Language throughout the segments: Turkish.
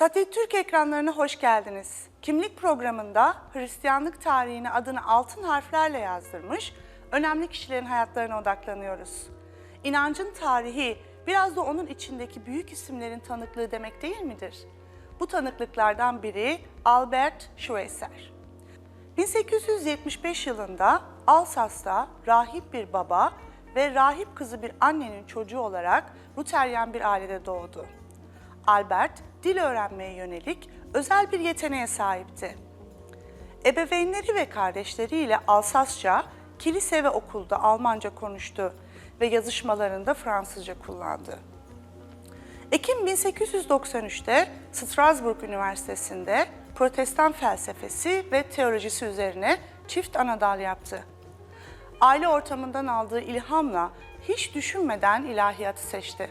Satürk Türk ekranlarına hoş geldiniz. Kimlik programında Hristiyanlık tarihine adını altın harflerle yazdırmış önemli kişilerin hayatlarına odaklanıyoruz. İnancın tarihi biraz da onun içindeki büyük isimlerin tanıklığı demek değil midir? Bu tanıklıklardan biri Albert Schweitzer. 1875 yılında Alsas'ta rahip bir baba ve rahip kızı bir annenin çocuğu olarak Luteryan bir ailede doğdu. Albert, dil öğrenmeye yönelik özel bir yeteneğe sahipti. Ebeveynleri ve kardeşleriyle Alsasça, kilise ve okulda Almanca konuştu ve yazışmalarında Fransızca kullandı. Ekim 1893'te Strasbourg Üniversitesi'nde protestan felsefesi ve teolojisi üzerine çift anadal yaptı. Aile ortamından aldığı ilhamla hiç düşünmeden ilahiyatı seçti.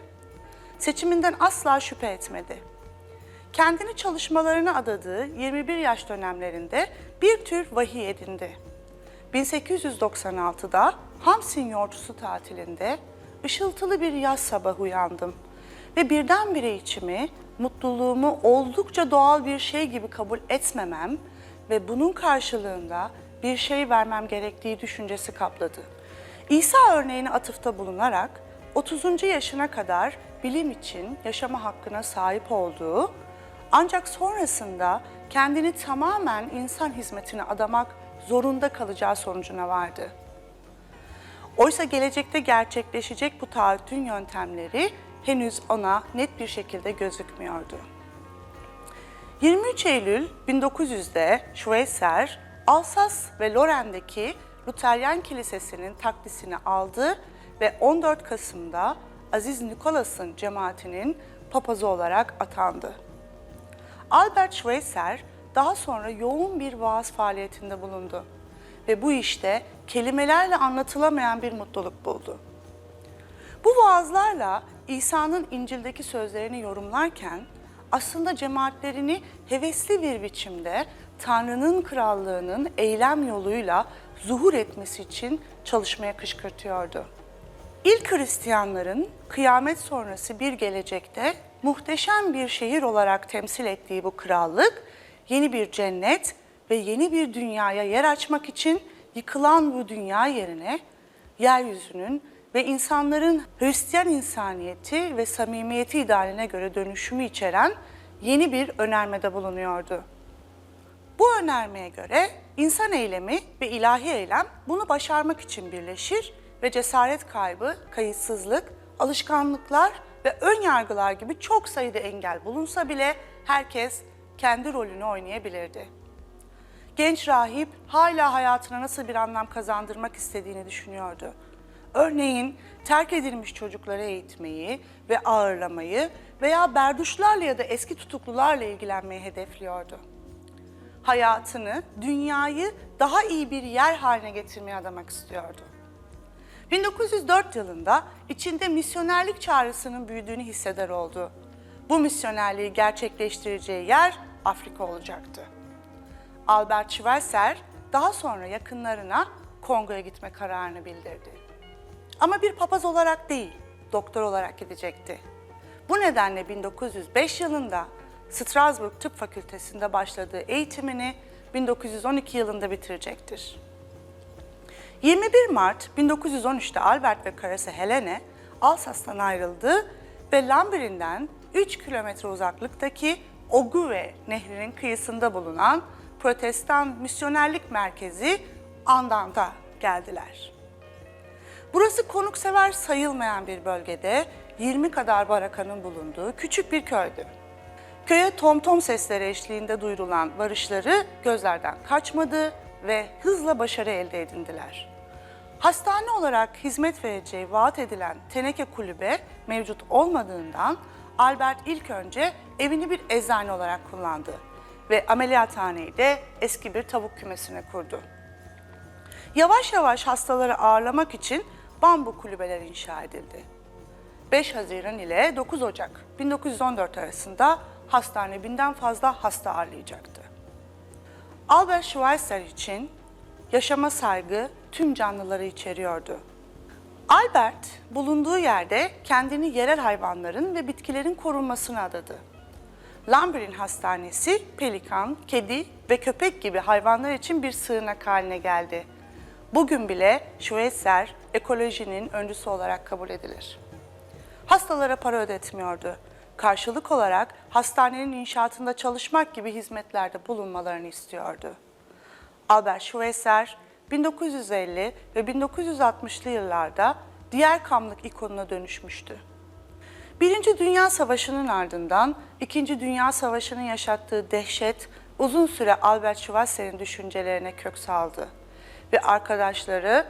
Seçiminden asla şüphe etmedi. Kendini çalışmalarına adadığı 21 yaş dönemlerinde bir tür vahiy edindi. 1896'da Hamsin yortusu tatilinde ışıltılı bir yaz sabahı uyandım ve birdenbire içimi mutluluğumu oldukça doğal bir şey gibi kabul etmemem ve bunun karşılığında bir şey vermem gerektiği düşüncesi kapladı. İsa örneğine atıfta bulunarak 30. yaşına kadar bilim için yaşama hakkına sahip olduğu ancak sonrasında kendini tamamen insan hizmetine adamak zorunda kalacağı sonucuna vardı. Oysa gelecekte gerçekleşecek bu taahhütün yöntemleri henüz ona net bir şekilde gözükmüyordu. 23 Eylül 1900'de Schweitzer, Alsas ve Lorraine'deki Luteryan Kilisesi'nin takdisini aldı ve 14 Kasım'da Aziz Nikolas'ın cemaatinin papazı olarak atandı. Albert Schweitzer daha sonra yoğun bir vaaz faaliyetinde bulundu ve bu işte kelimelerle anlatılamayan bir mutluluk buldu. Bu vaazlarla İsa'nın İncil'deki sözlerini yorumlarken aslında cemaatlerini hevesli bir biçimde Tanrı'nın krallığının eylem yoluyla zuhur etmesi için çalışmaya kışkırtıyordu. İlk Hristiyanların kıyamet sonrası bir gelecekte muhteşem bir şehir olarak temsil ettiği bu krallık yeni bir cennet ve yeni bir dünyaya yer açmak için yıkılan bu dünya yerine yeryüzünün ve insanların Hristiyan insaniyeti ve samimiyeti idealine göre dönüşümü içeren yeni bir önermede bulunuyordu. Bu önermeye göre insan eylemi ve ilahi eylem bunu başarmak için birleşir ve cesaret kaybı, kayıtsızlık, alışkanlıklar ve ön yargılar gibi çok sayıda engel bulunsa bile herkes kendi rolünü oynayabilirdi. Genç rahip hala hayatına nasıl bir anlam kazandırmak istediğini düşünüyordu. Örneğin terk edilmiş çocukları eğitmeyi ve ağırlamayı veya berduşlarla ya da eski tutuklularla ilgilenmeyi hedefliyordu. Hayatını, dünyayı daha iyi bir yer haline getirmeye adamak istiyordu. 1904 yılında içinde misyonerlik çağrısının büyüdüğünü hisseder oldu. Bu misyonerliği gerçekleştireceği yer Afrika olacaktı. Albert Schweitzer daha sonra yakınlarına Kongo'ya gitme kararını bildirdi. Ama bir papaz olarak değil, doktor olarak gidecekti. Bu nedenle 1905 yılında Strasbourg Tıp Fakültesi'nde başladığı eğitimini 1912 yılında bitirecektir. 21 Mart 1913'te Albert ve karısı Helene Alsas'tan ayrıldı ve Lamberin'den 3 kilometre uzaklıktaki Ogue Nehri'nin kıyısında bulunan Protestan misyonerlik merkezi Andant'a geldiler. Burası konuksever sayılmayan bir bölgede 20 kadar barakanın bulunduğu küçük bir köydü. Köye tom tom sesleri eşliğinde duyurulan varışları gözlerden kaçmadı ve hızla başarı elde edindiler. Hastane olarak hizmet vereceği vaat edilen teneke kulübe mevcut olmadığından Albert ilk önce evini bir eczane olarak kullandı ve ameliyathaneyi de eski bir tavuk kümesine kurdu. Yavaş yavaş hastaları ağırlamak için bambu kulübeler inşa edildi. 5 Haziran ile 9 Ocak 1914 arasında hastane binden fazla hasta ağırlayacaktı. Albert Schweitzer için yaşama saygı tüm canlıları içeriyordu. Albert bulunduğu yerde kendini yerel hayvanların ve bitkilerin korunmasına adadı. Lambert'in hastanesi pelikan, kedi ve köpek gibi hayvanlar için bir sığınak haline geldi. Bugün bile Schweitzer ekolojinin öncüsü olarak kabul edilir. Hastalara para ödetmiyordu. Karşılık olarak hastanenin inşaatında çalışmak gibi hizmetlerde bulunmalarını istiyordu. Albert Schweitzer 1950 ve 1960'lı yıllarda diğer kamlık ikonuna dönüşmüştü. Birinci Dünya Savaşı'nın ardından İkinci Dünya Savaşı'nın yaşattığı dehşet uzun süre Albert Schweitzer'in düşüncelerine kök saldı ve arkadaşları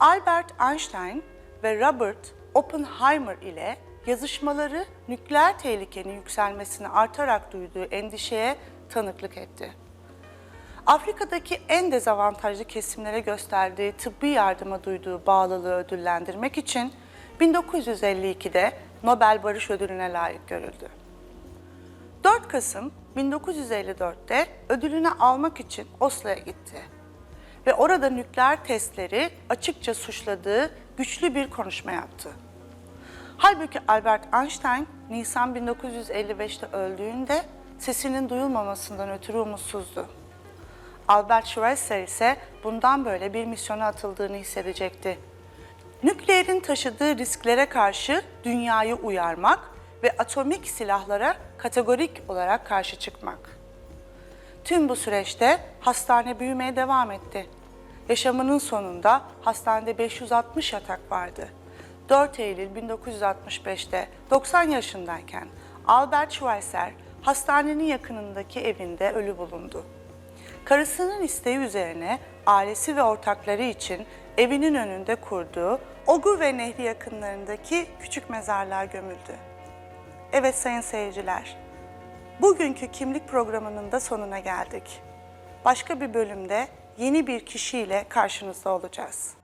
Albert Einstein ve Robert Oppenheimer ile yazışmaları nükleer tehlikenin yükselmesini artarak duyduğu endişeye tanıklık etti. Afrika'daki en dezavantajlı kesimlere gösterdiği tıbbi yardıma duyduğu bağlılığı ödüllendirmek için 1952'de Nobel Barış Ödülü'ne layık görüldü. 4 Kasım 1954'te ödülünü almak için Oslo'ya gitti ve orada nükleer testleri açıkça suçladığı güçlü bir konuşma yaptı. Halbuki Albert Einstein Nisan 1955'te öldüğünde sesinin duyulmamasından ötürü umutsuzdu. Albert Schweitzer ise bundan böyle bir misyona atıldığını hissedecekti. Nükleerin taşıdığı risklere karşı dünyayı uyarmak ve atomik silahlara kategorik olarak karşı çıkmak. Tüm bu süreçte hastane büyümeye devam etti. Yaşamının sonunda hastanede 560 yatak vardı. 4 Eylül 1965'te 90 yaşındayken Albert Schweitzer hastanenin yakınındaki evinde ölü bulundu. Karısının isteği üzerine ailesi ve ortakları için evinin önünde kurduğu Ogu ve Nehri yakınlarındaki küçük mezarlığa gömüldü. Evet sayın seyirciler, bugünkü kimlik programının da sonuna geldik. Başka bir bölümde yeni bir kişiyle karşınızda olacağız.